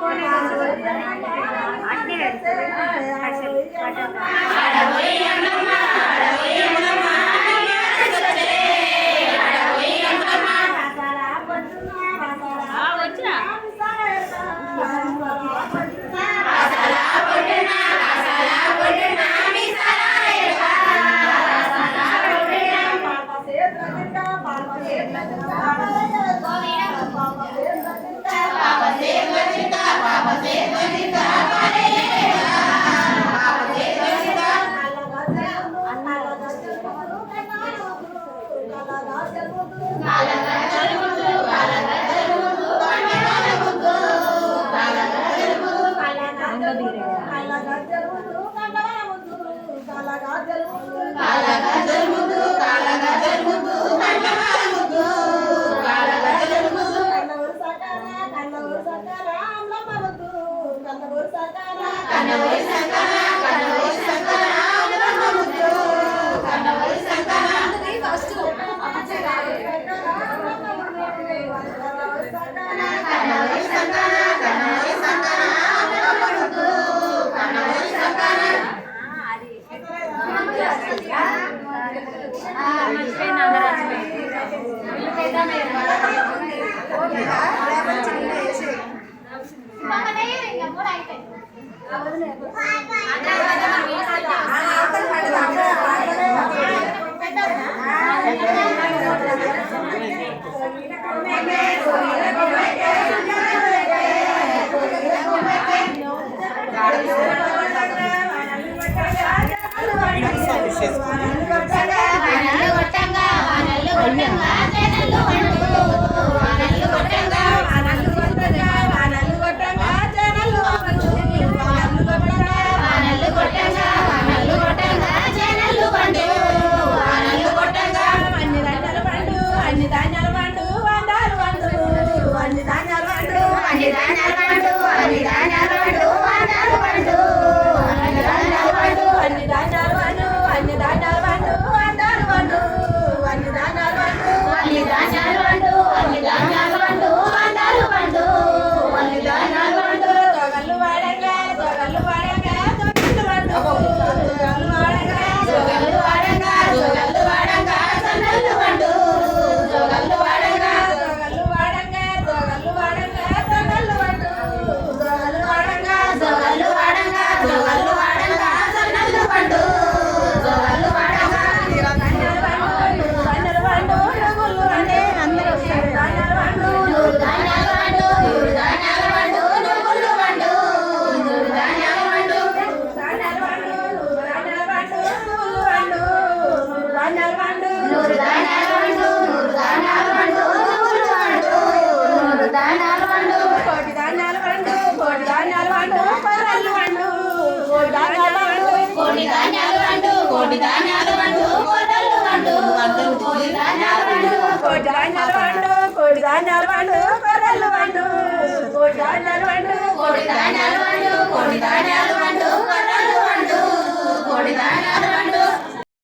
Happy Halloween. Happy Mama, na yun, yung mura ito. Thank you. కోడి ధాన్యాలు and కోడి ధాన్యాలు అండు కోడలు అండు కోడి ధాన్యాలు అండు కోడి ధాన్యాలు అండు కోడి ధాన్యాలు అండు కోడలు అండు కోడి ధాన్యాలు